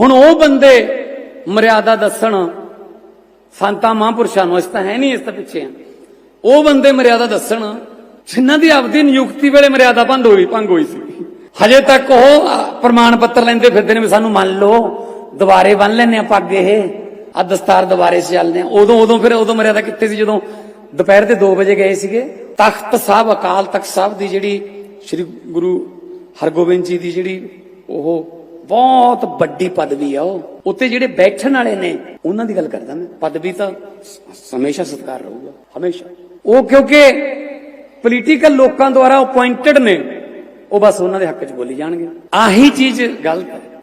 ਹੁਣ ਉਹ ਬੰਦੇ ਮਰਿਆਦਾ ਦੱਸਣ, ਸੰਤਾਂ ਮਹਾਂਪੁਰਸ਼ਾਂ ਨੂੰ ਇਸ ਤਾਂ ਹੈ ਨਹੀਂ ਇਸ ਤਾਂ ਪਿੱਛੇ ਆ ਉਹ ਬੰਦੇ ਮਰਿਆਦਾ ਦੱਸਣ, ਜਿਨ੍ਹਾਂ ਦੀ ਆਪਦੀ ਨਿਯੁਕਤੀ ਵੇਲੇ ਮਰਿਆਦਾ ਭੰਗ ਹੋਈ ਭੰਗ ਹੋਈ ਸੀ। ਹਜੇ ਤੱਕ ਉਹ ਪ੍ਰਮਾਣ ਪੱਤਰ ਲੈਂਦੇ ਫਿਰਦੇ ਨੇ ਵੀ ਸਾਨੂੰ ਮੰਨ ਲਓ, ਦੁਬਾਰੇ ਬੰਨ ਲੈਨੇ ਆ ਪੱਗ ਇਹ ਆ ਦਸਤਾਰ ਦੁਬਾਰੇ ਚੱਲਦੇ ਆ ਉਦੋਂ ਉਦੋਂ ਫਿਰ ਉਦੋਂ ਮਰਿਆਦਾ ਕਿੱਥੇ ਸੀ? ਜਦੋਂ ਦੁਪਹਿਰ ਦੇ 2 ਵਜੇ ਗਏ ਸੀਗੇ, ਤਖਤ ਸਾਹਿਬ, ਅਕਾਲ ਤਖਤ ਸਾਹਿਬ ਦੀ ਜਿਹੜੀ ਸ੍ਰੀ ਗੁਰੂ ਹਰਗੋਬਿੰਦ ਜੀ ਦੀ ਜਿਹੜੀ ਉਹ ਬਹੁਤ ਵੱਡੀ ਪਦਵੀ ਆ ਉਹ। ਉੱਤੇ ਜਿਹੜੇ ਬੈਠਣ ਵਾਲੇ ਨੇ, ਉਹਨਾਂ ਦੀ ਗੱਲ ਕਰਦਾ ਮੈਂ। ਪਦਵੀ ਤਾਂ ਹਮੇਸ਼ਾ ਸਤਿਕਾਰ ਰਹੂਗਾ, ਹਮੇਸ਼ਾ। ਉਹ ਕਿਉਂਕਿ ਪੋਲੀਟੀਕਲ ਲੋਕਾਂ ਦੁਆਰਾ ਅਪਾਇੰਟਡ ਨੇ, ਉਹ ਬਸ ਉਹਨਾਂ ਦੇ ਹੱਕ 'ਚ ਬੋਲੀ ਜਾਣਗੇ। ਆਹੀ ਚੀਜ਼ ਗਲਤ ਹੈ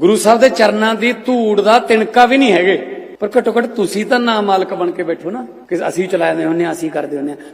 ਗੁਰੂ ਸਾਹਿਬ ਦੇ ਚਰਨਾਂ ਦੀ ਧੂੜ ਦਾ ਤਿਣਕਾ ਵੀ ਨਹੀਂ ਹੈਗੇ। ਪਰ ਘੱਟੋ ਘੱਟ ਤੁਸੀਂ ਤਾਂ ਨਾ ਮਾਲਕ ਬਣ ਕੇ ਬੈਠੋ ਨਾ, ਕਿ ਅਸੀਂ ਚਲਾਉਂਦੇ ਹੁੰਨੇ ਆ ਅਸੀਂ ਕਰਦੇ ਹੁੰਨੇ ਆ